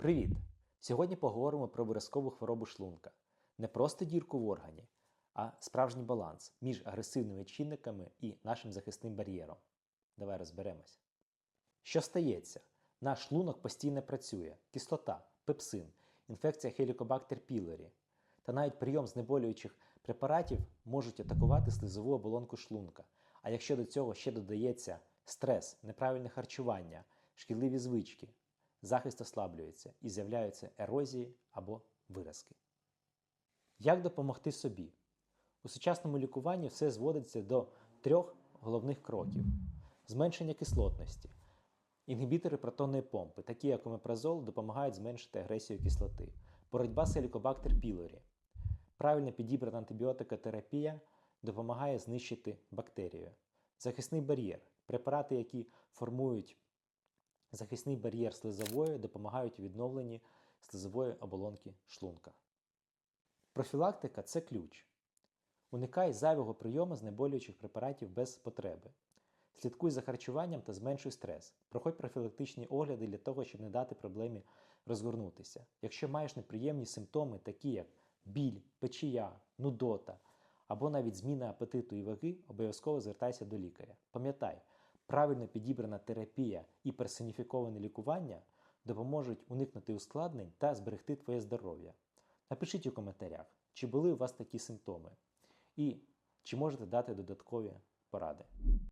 Привіт! Сьогодні поговоримо про виразкову хворобу шлунка. Не просто дірку в органі, а справжній баланс між агресивними чинниками і нашим захисним бар'єром. Давай розберемось. Що стається? Наш шлунок постійно працює, кислота, пепсин, інфекція Helicobacter pylori та навіть прийом знеболюючих препаратів можуть атакувати слизову оболонку шлунка. А якщо до цього ще додається стрес, неправильне харчування, шкідливі звички, захист ослаблюється і з'являються ерозії або виразки. Як допомогти собі? У сучасному лікуванні все зводиться до трьох головних кроків: зменшення кислотності. Інгібітори протонної помпи, такі як омепразол, допомагають зменшити агресію кислоти. Боротьба з Helicobacter pylori. Правильно підібрана антибіотикотерапія допомагає знищити бактерію. Захисний бар'єр. Препарати, які формують захисний бар'єр слизової, допомагають у відновленні слизової оболонки шлунка. Профілактика це ключ. Уникай зайвого прийому знеболюючих препаратів без потреби. Слідкуй за харчуванням та зменшуй стрес. Проходь профілактичні огляди для того, щоб не дати проблемі розгорнутися. Якщо маєш неприємні симптоми, такі як біль, печія, нудота або навіть зміна апетиту і ваги, обов'язково звертайся до лікаря. Пам'ятай, правильно підібрана терапія і персоніфіковане лікування допоможуть уникнути ускладнень та зберегти твоє здоров'я. Напишіть у коментарях, чи були у вас такі симптоми, і чи можете дати додаткові поради.